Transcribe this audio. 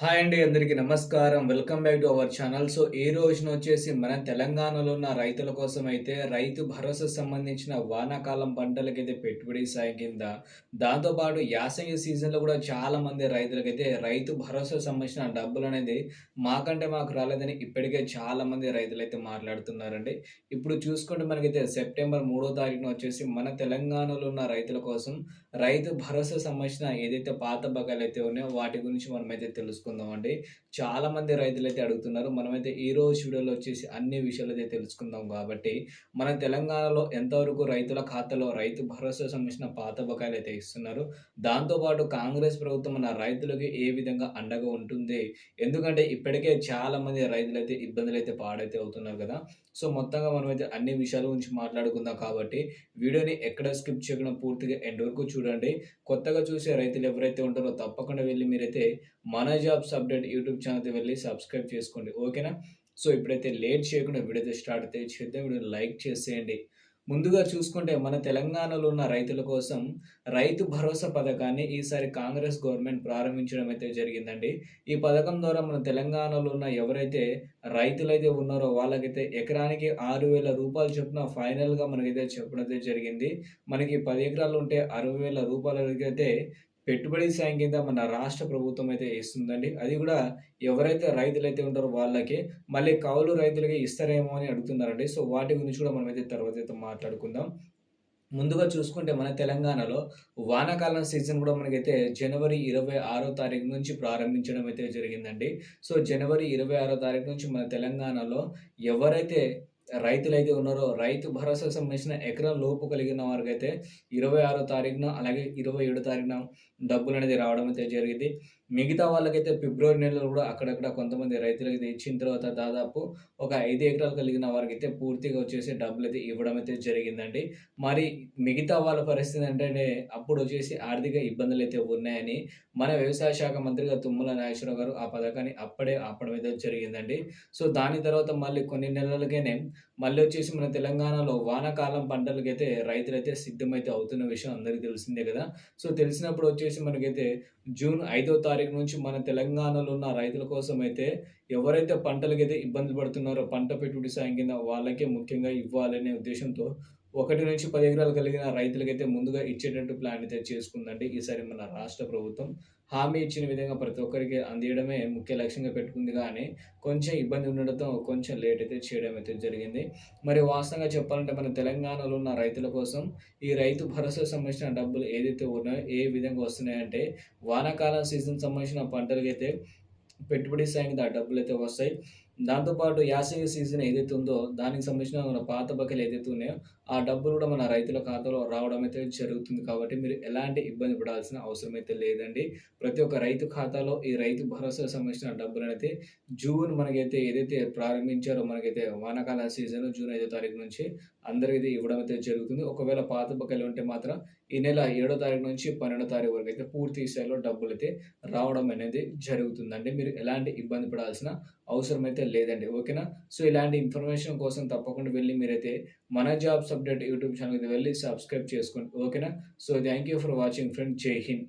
Hi అండి అందరికీ నమస్కారం. Welcome back to our channel. So ఈ రోజున వచ్చేసి మన తెలంగాణలో ఉన్న రైతుల కోసం అయితే రైతు భరోసా సంబంధించిన వానాకాలం పంటలకైతే పెట్టుబడి సాయం కింద దాంతోపాటు యాసంగి సీజన్లో కూడా చాలా మంది రైతులకైతే రైతు భరోసా సంబంధించిన డబ్బులు అనేది మాకంటే మాకు రాలేదని ఇప్పటికే చాలా మంది రైతులు అయితే మాట్లాడుతున్నారండి. ఇప్పుడు చూసుకుంటే మనకైతే సెప్టెంబర్ మూడో తారీఖున వచ్చేసి మన తెలంగాణలో ఉన్న రైతుల కోసం రైతు భరోసా సంబంధించిన ఏదైతే పాత బకాయిలు అయితే ఉన్నాయో వాటి గురించి మనమైతే తెలుసుకుంటాం అండి చాలా మంది రైతులు అయితే అడుగుతున్నారు మనమైతే ఈ రోజు వీడియోలో వచ్చేసి అన్ని విషయాలు అయితే తెలుసుకుందాం కాబట్టి మన తెలంగాణలో ఎంతవరకు రైతుల ఖాతాలో రైతు భరోసా సంబంధించిన పాత బకాయిలు అయితే ఇస్తున్నారు దాంతోపాటు కాంగ్రెస్ ప్రభుత్వం మన రైతులకి ఏ విధంగా అండగా ఉంటుంది ఎందుకంటే ఇప్పటికే చాలా మంది రైతులు అయితే ఇబ్బందులు అయితే పాడైతే అవుతున్నారు కదా. సో మొత్తంగా మనమైతే అన్ని విషయాల గురించి మాట్లాడుకుందాం కాబట్టి వీడియోని ఎక్కడ స్కిప్ చేయకుండా పూర్తిగా ఎండ్ వరకు చూడండి. కొత్తగా చూసే రైతులు ఎవరైతే ఉంటారో తప్పకుండా వెళ్ళి మీరైతే మన జాబ్స్ అప్డేట్ యూట్యూబ్ ఛానల్కి వెళ్ళి సబ్స్క్రైబ్ చేసుకోండి ఓకేనా సో ఇప్పుడైతే లేట్ చేయకుండా వీడియో అయితే స్టార్ట్ అయితే చేద్దాం. వీడియో లైక్ చేసేయండి. ముందుగా చూసుకుంటే మన తెలంగాణలో ఉన్న రైతుల కోసం రైతు భరోసా పథకాన్ని ఈసారి కాంగ్రెస్ గవర్నమెంట్ ప్రారంభించడం అయితే జరిగిందండి. ఈ పథకం ద్వారా మన తెలంగాణలో ఉన్న ఎవరైతే రైతులైతే ఉన్నారో వాళ్ళకైతే ఎకరానికి ఆరు వేల రూపాయలు చొప్పున ఫైనల్గా మనకైతే చెప్పడం జరిగింది. మనకి పది ఎకరాలు ఉంటే అరవై వేల రూపాయలకైతే పెట్టుబడి సాయం కింద మన రాష్ట్ర ప్రభుత్వం అయితే ఇస్తుందండి. అది కూడా ఎవరైతే రైతులు అయితే ఉంటారో వాళ్ళకి మళ్ళీ కౌలు రైతులకి ఇస్తారేమో అని అడుగుతున్నారండి. సో వాటి గురించి కూడా మనమైతే తర్వాత అయితే మాట్లాడుకుందాం. ముందుగా చూసుకుంటే మన తెలంగాణలో వానాకాలం సీజన్ కూడా మనకైతే జనవరి ఇరవై ఆరో తారీఖు నుంచి ప్రారంభించడం అయితే జరిగిందండి. సో జనవరి ఇరవై ఆరో తారీఖు నుంచి మన తెలంగాణలో ఎవరైతే రైతులైతే ఉన్నారో రైతు భరోసా సంబంధించిన ఎకరం లోపు కలిగిన వారికి అయితే ఇరవై ఆరో తారీఖున అలాగే ఇరవై ఏడో తారీఖున డబ్బులు అనేది రావడం అయితే జరిగింది. మిగతా వాళ్ళకైతే ఫిబ్రవరి నెలలో కూడా అక్కడక్కడ కొంతమంది రైతులకి ఇచ్చిన తర్వాత దాదాపు ఒక ఐదు ఎకరాలు కలిగిన వారికి అయితే పూర్తిగా వచ్చేసి డబ్బులు అయితే ఇవ్వడం అయితే జరిగిందండి. మరి మిగతా వాళ్ళ పరిస్థితి అంటే అప్పుడు వచ్చేసి ఆర్థిక ఇబ్బందులు అయితే ఉన్నాయని మన వ్యవసాయ శాఖ మంత్రిగా తుమ్మల నాగేశ్వరరావు గారు ఆ పథకాన్ని అప్పుడే ఆపడం అయితే జరిగిందండి. సో దాని తర్వాత మళ్ళీ కొన్ని నెలలకేనే మళ్ళీ వచ్చేసి మన తెలంగాణలో వానాకాలం పంటలకైతే రైతులైతే సిద్ధమైతే అవుతున్న విషయం అందరికీ తెలిసిందే కదా. సో తెలిసినప్పుడు వచ్చేసి మనకైతే జూన్ ఐదో తారీఖు నుంచి మన తెలంగాణలో ఉన్న రైతుల కోసం అయితే ఎవరైతే పంటలకైతే ఇబ్బంది పడుతున్నారో పంట పెట్టుబడి సాయం కింద వాళ్ళకే ముఖ్యంగా ఇవ్వాలనే ఉద్దేశంతో ఒకటి నుంచి పది ఎకరాలు కలిగిన రైతులకైతే ముందుగా ఇచ్చేటట్టు ప్లాన్ అయితే చేసుకుందండి. ఈసారి మన రాష్ట్ర ప్రభుత్వం హామీ ఇచ్చిన విధంగా ప్రతి ఒక్కరికి అందియడమే ముఖ్య లక్ష్యంగా పెట్టుకుంది కానీ కొంచెం ఇబ్బంది ఉండడంతో కొంచెం లేట్ అయితే చేయడం అయితే జరిగింది. మరి వాస్తవంగా చెప్పాలంటే మన తెలంగాణలో ఉన్న రైతుల కోసం ఈ రైతు భరోసా సంబంధించిన డబ్బులు ఏదైతే ఉన్నాయో ఏ విధంగా వస్తున్నాయంటే వానాకాలం సీజన్ సంబంధించిన పంటలకైతే పెట్టుబడి సాయం ఆ డబ్బులు అయితే వస్తాయి. దాంతోపాటు యాసవి సీజన్ ఏదైతే ఉందో దానికి సంబంధించిన మన పాత బకాయిలు ఏదైతే ఉన్నాయో ఆ డబ్బులు కూడా మన రైతుల ఖాతాలో రావడం అయితే జరుగుతుంది కాబట్టి మీరు ఎలాంటి ఇబ్బంది పడాల్సిన అవసరం అయితే లేదండి. ప్రతి ఒక్క రైతు ఖాతాలో ఈ రైతు భరోసా సంబంధించిన డబ్బులు అయితే జూన్ మనకైతే ఏదైతే ప్రారంభించారో మనకైతే వానాకాల సీజన్ జూన్ ఐదో తారీఖు నుంచి అందరికీ ఇవ్వడం అయితే జరుగుతుంది. ఒకవేళ పాత బకాయిలు ఉంటే మాత్రం ఈ నెల ఏడో తారీఖు నుంచి పన్నెండో తారీఖు వరకు అయితే పూర్తి స్థాయిలో డబ్బులు అయితే రావడం అనేది జరుగుతుందండి. మీరు ఎలాంటి ఇబ్బంది పడాల్సిన అవసరం అయితే లేదండి ఓకేనా? సో ఇలాంటి ఇన్ఫర్మేషన్ కోసం తప్పకుండా వెళ్ళి మీరైతే మన జాబ్స్ అప్డేట్ యూట్యూబ్ ఛానల్కి వెళ్ళి సబ్స్క్రైబ్ చేసుకోండి ఓకేనా? So thank you for watching friend. Jai Hind.